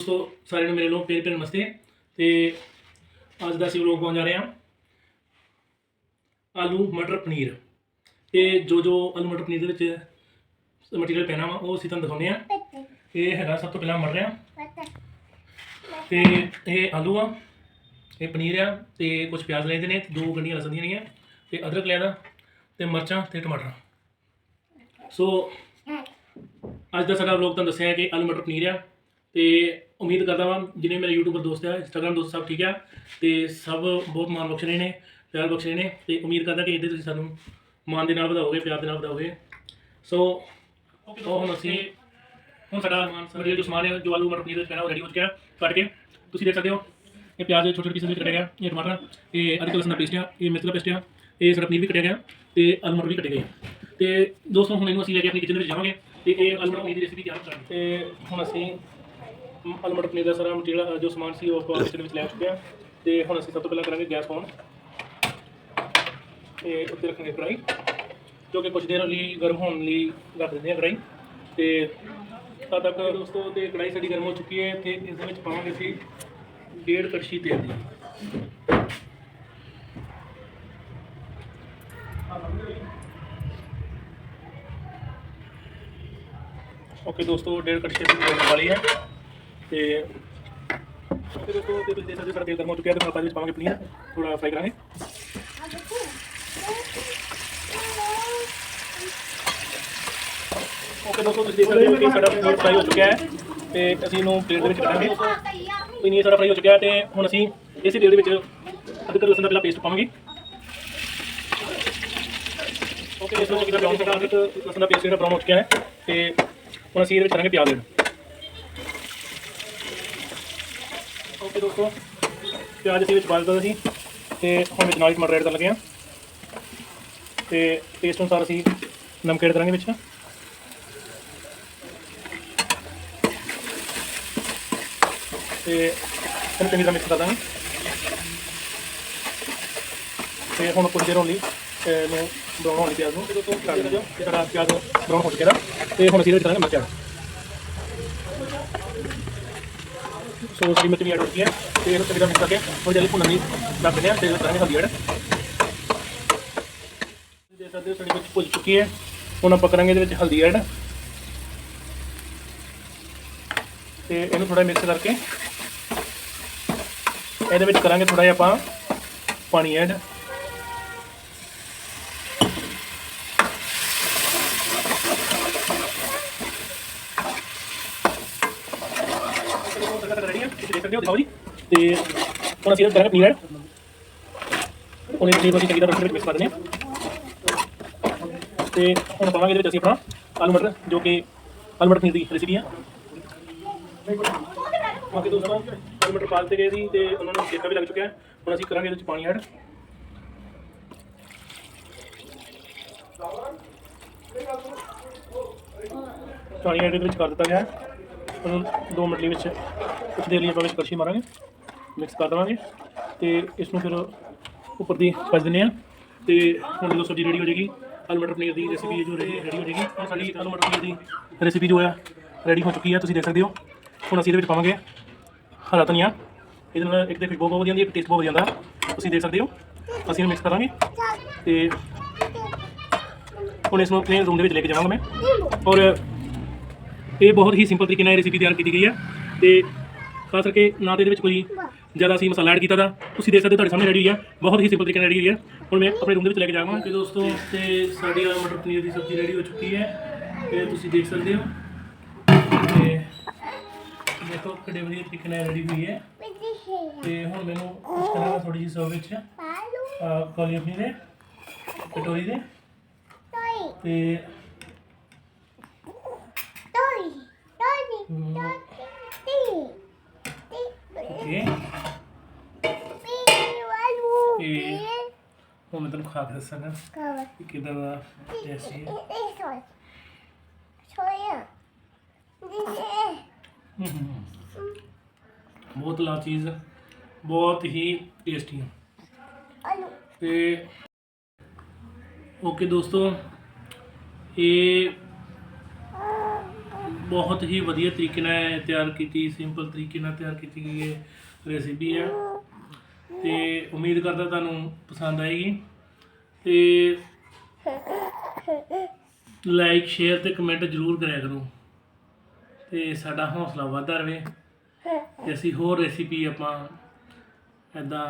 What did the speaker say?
ਦੋਸਤੋ, ਸਾਰਿਆਂ ਨੂੰ ਮੇਰੇ ਲੋਕ ਪੇਰ ਪੇਰ ਨਮਸਤੇ। ਤੇ ਅੱਜ ਦਾ ਅਸੀਂ ਵਲੋਗ ਪਾਉਣ ਜਾ ਰਹੇ ਹਾਂ ਆਲੂ ਮਟਰ ਪਨੀਰ। ਤੇ ਜੋ ਜੋ ਆਲੂ ਮਟਰ ਪਨੀਰ ਦੇ ਵਿੱਚ ਮਟੀਰੀਅਲ ਪੈਣਾ ਵਾ, ਉਹ ਅਸੀਂ ਤੁਹਾਨੂੰ ਦਿਖਾਉਂਦੇ ਆ ਇਹ ਹੈਗਾ ਸਭ ਤੋਂ ਪਹਿਲਾਂ ਮਟਰ ਆ। ਤੇ ਇਹ ਆਲੂ ਆ, ਇਹ ਪਨੀਰ ਆ, ਤੇ ਕੁਝ ਪਿਆਜ਼ ਲੈਦੇ ਨੇ ਦੋ ਗੰਢੀਆਂ ਲਸਣ ਦੀਆਂ ਨੇ ਤੇ ਅਦਰਕ ਲੈਦਾ ਤੇ ਮਿਰਚਾਂ, ਤੇ ਟਮਾਟਰ। ਸੋ, ਅੱਜ ਦਾ ਸਾਡਾ ਵਲੋਗ ਤੁਹਾਨੂੰ ਦੱਸਿਆ ਕਿ ਆਲੂ ਮਟਰ ਪਨੀਰ ਆ, ਤੇ ਉਮੀਦ ਕਰਦਾ ਵਾਂ ਜਿਹਨੇ ਮੇਰੇ ਯੂਟਿਊਬਰ ਦੋਸਤ ਆ ਇੰਸਟਾਗ੍ਰam ਦੋਸਤ ਸਭ ਠੀਕ ਆ ਤੇ ਸਭ ਬਹੁਤ ਮਾਣ ਬਖਸ਼ ਰਹੇ ਨੇ ਪਿਆਰ ਬਖਸ਼ ਰਹੇ ਨੇ ਤੇ ਉਮੀਦ ਕਰਦਾ ਕਿ ਇਹਦੇ ਤੁਸੀਂ ਸਾਨੂੰ ਮਾਣ ਦੇ ਨਾਲ ਵਧਾਓਗੇ ਪਿਆਰ ਦੇ ਨਾਲ ਵਧਾਓਗੇ। ਸੋ ਉਹ ਹੁਣ ਅਸੀਂ ਹੁਣ ਸਾਡਾ ਮਟੀਰੀਅਲ ਜੋ ਸਮਾਨ ਹੈ ਜੋ ਆਲੂ ਮਟਰ ਪਨੀਰ ਦੇ ਪੈਣਾ ਰੈਡੀ ਹੋ ਚੁੱਕਿਆ ਕੱਟ ਕੇ। ਤੁਸੀਂ ਦੇਖ ਸਕਦੇ ਹੋ ਇਹ ਪਿਆਜ਼ ਦੇ ਛੋਟੇ ਛੋਟੇ ਪੀਸ ਵਿੱਚ ਕੱਟਿਆ ਗਿਆ ਇਹ ਟਮਾਟਰ ਇਹ ਅਦਰਕ ਲਸਣ ਦਾ ਪੇਸਟ ਆ ਇਹ ਮਿਰਚ ਦਾ ਪੇਸਟ ਆ ਇਹ ਸਾਡਾ ਪਨੀਰ ਵੀ ਕੱਟਿਆ ਗਿਆ ਤੇ ਆਲੂ ਮਟਰ ਵੀ ਕੱਟੇ ਗਏ। ਤੇ ਦੋਸਤੋ ਹੁਣ ਇਹਨੂੰ ਅਸੀਂ ਲੈ ਕੇ ਆਪਣੀ ਕਿਚਨ ਵਿੱਚ ਜਾਵਾਂਗੇ ਤੇ ਇਹ ਆਲੂ ਮਟਰ ਪਨੀਰ ਦੀ ਰੈਸਿਪੀ ਤਿਆਰ ਕਰਾਂਗੇ। ਤੇ ਹੁਣ ਅਸੀਂ ਅਲਮਟ ਆਲੂ ਪਨੀਰ ਦਾ ਸਾਰਾ ਮਟੀਰੀਅਲ ਜੋ ਸਮਾਨ ਸੀ, ਉਹ ਆਪਾਂ ਕਿਚਨ ਵਿੱਚ ਲੈ ਚੁੱਕੇ ਆ ਤੇ ਹੁਣ ਅਸੀਂ ਸਭ ਤੋਂ ਪਹਿਲਾਂ ਕਰਾਂਗੇ ਗੈਸ ਔਨ। ਤੇ ਉੱਤੇ ਰੱਖਾਂਗੇ ਕੜਾਈ ਜੋ ਕਿ ਕੁਝ ਦੇਰ ਲਈ ਗਰਮ ਹੋਣ ਲਈ ਰੱਖ ਦਿੰਦੇ ਹਾਂ ਕੜਾਈ ਤੇ ਤਦ ਤੱਕ ਦੋਸਤੋ, ਤੇ ਕੜਾਈ ਸਾਡੀ ਗਰਮ ਹੋ ਚੁੱਕੀ ਹੈ, ਤੇ ਇਸ ਦੇ ਵਿੱਚ ਪਾਵਾਂਗੇ ਅਸੀਂ ਡੇਢ ਕੜਛੀ ਤੇਲ ਦੀ। ਓਕੇ ਦੋਸਤੋ, ਡੇਢ ਕੜਛੀ ਤੇਲ ਵਾਲੀ ਹੈ। ਤੇ ਓਕੇ ਦੋਸਤੋ ਤੇ ਤੁਸੀਂ ਦੇਖ ਸਕਦੇ ਹੋ ਸਾਡਾ ਤੇਲ ਗਰਮ ਹੋ ਚੁੱਕਿਆ ਤੇ ਹੁਣ ਆਪਾਂ ਇਹਦੇ ਵਿੱਚ ਪਾਵਾਂਗੇ ਪਨੀਰ ਥੋੜਾ ਫਰਾਈ ਕਰਾਂਗੇ। ਓਕੇ ਦੋਸਤੋ, ਤੁਸੀਂ ਦੇਖ ਸਕਦੇ ਹੋ ਕਿ ਸਾਡਾ ਪਨੀਰ ਫਰਾਈ ਹੋ ਚੁੱਕਿਆ ਹੈ ਤੇ ਅਸੀਂ ਇਹਨੂੰ ਪਲੇਟ ਦੇ ਵਿੱਚ ਕੱਢਾਂਗੇ ਪਨੀਰ ਸਾਡਾ ਫਰਾਈ ਹੋ ਚੁੱਕਿਆ ਹੈ ਤੇ ਹੁਣ ਅਸੀਂ ਇਸੇ ਤੇਲ ਦੇ ਵਿੱਚ ਅਦਰਕ ਲਸਣ ਦਾ ਪਹਿਲਾਂ ਪੇਸਟ ਪਾਵਾਂਗੇ। ਓਕੇ, ਇਸ ਨੂੰ ਕਿਹਦਾ ਬਰਾਊਨ ਅਦਰਕ ਲਸਣ ਦਾ ਪੇਸਟ ਜਿਹੜਾ ਬਰਾਊਨ ਹੋ ਚੁੱਕਿਆ ਹੈ ਤੇ ਹੁਣ ਅਸੀਂ ਇਹਦੇ ਵਿੱਚ ਕਰਾਂਗੇ ਪਿਆਜ਼। ਐਡ ਓਕੇ ਦੋਸਤੋ ਪਿਆਜ਼ ਅਸੀਂ ਵਿੱਚ ਪਾ ਦਿੱਤਾ ਸੀ, ਤੇ ਹੁਣ ਵਿੱਚ ਨਾਲ ਹੀ ਟਮਾਟਰ ਐਡ ਕਰਨ ਲੱਗੇ ਹਾਂ। ਤੇ ਟੇਸਟ ਅਨੁਸਾਰ ਅਸੀਂ ਨਮਕ ਐਡ ਕਰਾਂਗੇ ਵਿੱਚ। ਤੇ ਇਹਨੂੰ ਚੰਗੀ ਤਰ੍ਹਾਂ ਮਿਕਸ ਕਰ ਦਾਂਗੇ। ਤੇ ਹੁਣ ਕੁਝ ਦੇਰ ਹੋਣ ਲਈ ਇਹਨੂੰ ਬਰਾਊਨ ਹੋਣ ਲਈ ਪਿਆਜ਼ ਨੂੰ ਜਦੋਂ ਤੋਂ ਕਰ ਦਿੰਦੇ ਜੋ ਸਾਡਾ ਪਿਆਜ਼ ਬਰਾਊਨ ਹੋ ਚੁੱਕਿਆ ਦਾ ਤੇ ਹੁਣ ਅਸੀਂ ਇਹਦੇ ਵਿੱਚ ਮਿਰਚ ਐਡ ਸੋ ਸਾਡੀ ਮਿਰਚ ਵੀ ਐਡ ਹੋ ਚੁੱਕੀ ਹੈ, ਤੇ ਇਹਨੂੰ ਚੰਗੀ ਤਰ੍ਹਾਂ ਮਿਕਸ ਕਰਕੇ ਹੁਣ ਜਲਦੀ ਭੁੰਨਣ ਲਈ ਰੱਖ ਦਿੰਦੇ ਹਾਂ ਤੇ ਇਹਦੇ ਵਿੱਚ ਕਰਾਂਗੇ ਹਲਦੀ ਐਡ ਦੇਖ ਸਕਦੇ ਹੋ ਸਾਡੀ ਮਿਰਚ ਚੁੱਕੀ ਹੈ, ਹੁਣ ਆਪਾਂ ਕਰਾਂਗੇ ਇਹਦੇ ਵਿੱਚ ਹਲਦੀ ਐਡ ਤੇ ਇਹਨੂੰ ਥੋੜਾ ਮਿਕਸ ਕਰਕੇ ਇਹਦੇ ਵਿੱਚ ਕਰਾਂਗੇ ਥੋੜਾ ਜਿਹਾ ਆਪਾਂ ਪਾਣੀ ਐਡ ਰੈਡੀ ਹੈ ਤੁਸੀਂ ਦੇਖ ਸਕਦੇ ਹੋ, ਦਿਖਾਓ ਜੀ। ਤੇ ਹੁਣ ਅਸੀਂ ਇਹਦੇ ਪਨੀਰ ਐਡ ਉਹਨੇ ਪਨੀਰ ਅਸੀਂ ਚੰਗੀ ਤਰ੍ਹਾਂ ਰੋਟੀ ਵਿੱਚ ਮਿਕਸ ਕਰ ਦਿੰਦੇ ਹਾਂ। ਤੇ ਹੁਣ ਪਾਵਾਂਗੇ ਇਹਦੇ ਵਿੱਚ ਅਸੀਂ ਆਪਣਾ ਆਲੂ ਮਟਰ, ਜੋ ਕਿ ਆਲੂ ਮਟਰ ਪਨੀਰ ਦੀ ਰੈਸਿਪੀ ਹੈ ਬਾਕੀ ਦੋਸਤੋ, ਆਲੂ ਮਟਰ ਪਾ ਦਿੱਤੇ ਗਏ ਸੀ ਤੇ ਉਹਨਾਂ ਨੂੰ ਦੇਖਾ ਵੀ ਲੱਗ ਚੁੱਕਿਆ। ਹੁਣ ਅਸੀਂ ਕਰਾਂਗੇ ਇਹਦੇ ਵਿੱਚ ਪਾਣੀ ਐਡ। ਪਾਣੀ ਐਡ ਇਹਦੇ ਵਿੱਚ ਕਰ ਦਿੱਤਾ ਗਿਆ। ਹੈ ਉਹਨੂੰ 2 ਮਿੰਟ ਲਈ ਵਿੱਚ ਕੁਝ ਦੇਰ ਲਈ ਆਪਾਂ ਵਿੱਚ ਕੜਛੀ ਮਾਰਾਂਗੇ ਮਿਕਸ ਕਰ ਦੇਵਾਂਗੇ ਤੇ ਇਸ ਨੂੰ ਫਿਰ ਉੱਪਰ ਦੀ ਕੱਜ ਦਿੰਦੇ ਆ ਤੇ ਹੁਣ ਜਦੋਂ ਸਬਜ਼ੀ ਰੈਡੀ ਹੋ ਜਾਏਗੀ, ਆਲੂ ਮਟਰ ਪਨੀਰ ਦੀ ਰੈਸਿਪੀ ਜੋ ਰੈਡੀ ਹੋ ਜਾਏਗੀ ਹੁਣ ਸਾਡੀ ਆਲੂ ਮਟਰ ਪਨੀਰ ਦੀ ਰੈਸਿਪੀ ਜੋ ਹੈ ਰੈਡੀ ਹੋ ਚੁੱਕੀ ਹੈ ਤੁਸੀਂ ਦੇਖ ਸਕਦੇ ਹੋ। ਹੁਣ ਅਸੀਂ ਇਹਦੇ ਵਿੱਚ ਪਾਵਾਂਗੇ ਹਰਾ ਧਨੀਆ। ਇਹਦੇ ਨਾਲ ਇੱਕ ਤੇ ਖੁਸ਼ਬੂ ਬਹੁਤ ਵਧੀਆ ਆਉਂਦੀ ਹੈ, ਇੱਕ ਟੇਸਟ ਬਹੁਤ ਵਧੀਆ ਆਉਂਦਾ ਤੁਸੀਂ ਦੇਖ ਸਕਦੇ ਹੋ, ਅਸੀਂ ਇਹਨੂੰ ਮਿਕਸ ਕਰਾਂਗੇ ਤੇ ਹੁਣ ਇਸ ਨੂੰ ਆਪਣੇ ਰੂਮ ਦੇ ਵਿੱਚ ਲੈ ਕੇ ਜਾਵਾਂਗਾ ਮੈਂ। ਔਰ ਇਹ ਬਹੁਤ ਹੀ ਸਿੰਪਲ ਤਰੀਕੇ ਨਾਲ ਰੈਸਿਪੀ ਤਿਆਰ ਕੀਤੀ ਗਈ ਹੈ ਤੇ ਖਾਸ ਕਰਕੇ ਨਾ ਤੇ ਇਹਦੇ ਵਿੱਚ ਕੋਈ ਜ਼ਿਆਦਾ ਅਸੀਂ ਮਸਾਲਾ ਐਡ ਕੀਤਾ ਦਾ ਤੁਸੀਂ ਦੇਖ ਸਕਦੇ ਹੋ ਤੁਹਾਡੇ ਸਾਹਮਣੇ ਰੈਡੀ ਹੋਈ ਹੈ ਬਹੁਤ ਹੀ ਸਿੰਪਲ ਤਰੀਕੇ ਨਾਲ ਰੈਡੀ ਹੋਈ ਹੈ ਹੁਣ ਮੈਂ ਆਪਣੇ ਰੂਮ ਦੇ ਵਿੱਚ ਲੈ ਕੇ ਜਾਵਾਂਗਾ ਤੇ ਦੋਸਤੋ ਤੇ ਸਾਡੀ ਆਲੂ ਮਟਰ ਪਨੀਰ ਦੀ ਸਬਜ਼ੀ ਰੈਡੀ ਹੋ ਚੁੱਕੀ ਹੈ ਤੇ ਤੁਸੀਂ ਦੇਖ ਸਕਦੇ ਹੋ ਤੇ ਦੇਖੋ ਕਿੰਨੇ ਵਧੀਆ ਤਰੀਕੇ ਨਾਲ ਰੈਡੀ ਹੋਈ ਹੈ ਤੇ ਹੁਣ ਮੈਨੂੰ ਇਸ ਤਰ੍ਹਾਂ ਥੋੜੀ ਜਿਹੀ ਸਰਵ ਵਿੱਚ ਕੌਲੀ ਆਪਣੀ ਦੇ ਕਟੋਰੀ ਦੇ ਤੇ ਓਕੇ ਹੁਣ ਮੈਂ ਤੁਹਾਨੂੰ ਖਾ ਕੇ ਦੱਸਾਂਗਾ ਕਿ ਕਿਦਾਂ ਦਾ ਟੇਸਟ ਹੈ ਹਮ, ਹਮ, ਹਮ। ਬਹੁਤ ਲਾ ਚੀਜ਼ ਬਹੁਤ ਹੀ ਟੇਸਟੀ ਹੈ ਤੇ ਓਕੇ ਦੋਸਤੋ ਇਹ ਬਹੁਤ ਹੀ ਵਧੀਆ ਤਰੀਕੇ ਨਾਲ ਤਿਆਰ ਕੀਤੀ ਸਿੰਪਲ ਤਰੀਕੇ ਨਾਲ ਤਿਆਰ ਕੀਤੀ ਗਈ ਇਹ ਰੈਸਿਪੀ ਹੈ ਤੇ ਉਮੀਦ ਕਰਦਾ ਤੁਹਾਨੂੰ ਪਸੰਦ ਆਏਗੀ ਤੇ ਲਾਈਕ ਸ਼ੇਅਰ ਤੇ ਕਮੈਂਟ ਜ਼ਰੂਰ ਕਰਿਆ ਕਰੋ। ਤੇ ਸਾਡਾ ਹੌਸਲਾ ਵਧਦਾ ਰਵੇ ਤੇ ਅਸੀਂ ਹੋਰ ਰੈਸਿਪੀ ਆਪਾਂ ਐਦਾਂ